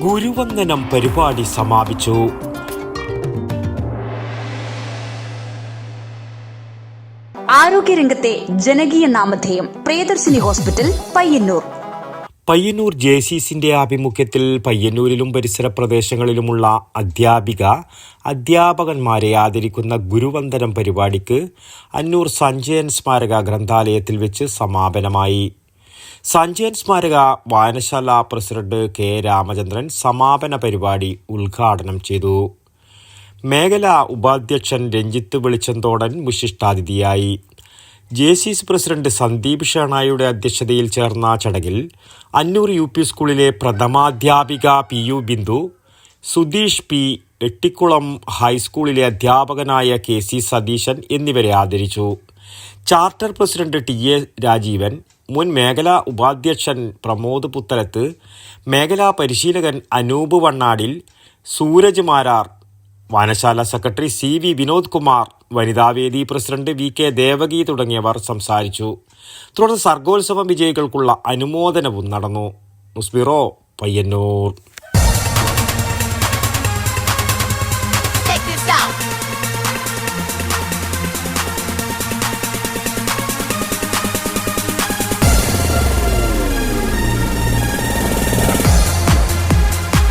ഗുരുവന്ദനം പരിപാടി സമാപിച്ചു. ആരോഗ്യരംഗത്തെ ജനകീയ നാമധേയം പ്രിയദർശിനി ഹോസ്പിറ്റൽ പയ്യന്നൂർ. പയ്യന്നൂർ ജെ സിന്റെ ആഭിമുഖ്യത്തിൽ പയ്യന്നൂരിലും പരിസര പ്രദേശങ്ങളിലുമുള്ള അധ്യാപിക അധ്യാപകന്മാരെ ആദരിക്കുന്ന ഗുരുവന്ദനം പരിപാടിക്ക് അന്നൂർ സഞ്ജയൻ സ്മാരക ഗ്രന്ഥാലയത്തിൽ വെച്ച് സമാപനമായി. സഞ്ജയൻ സ്മാരക വായനശാല പ്രസിഡന്റ് കെ രാമചന്ദ്രൻ സമാപന പരിപാടി ഉദ്ഘാടനം ചെയ്തു. മേഖല ഉപാധ്യക്ഷൻ Ranjith Velichanthodan വിശിഷ്ടാതിഥിയായി. J C C president Sandeep ഷേണായുടെ അധ്യക്ഷതയിൽ ചേർന്ന ചടങ്ങിൽ അന്നൂർ യു പി സ്കൂളിലെ പ്രഥമാധ്യാപിക P U Bindu Sudheesh P Ettikulam ഹൈസ്കൂളിലെ അധ്യാപകനായ കെ സി സതീശൻ എന്നിവരെ ആദരിച്ചു. Charter president T A Rajeevan മുൻ മേഖലാ ഉപാധ്യക്ഷൻ പ്രമോദ് പുത്തലത്ത് മേഖലാ പരിശീലകൻ Anoop Vannadil Sooraj Marar വനശാല secretary C V Vinod Kumar വനിതാവേദി പ്രസിഡന്റ് വി കെ ദേവകി തുടങ്ങിയവർ സംസാരിച്ചു. തുടർന്ന് സർഗോത്സവം വിജയികൾക്കുള്ള അനുമോദനവും നടന്നു. മുസ്ബിറോ പയ്യന്നൂർ.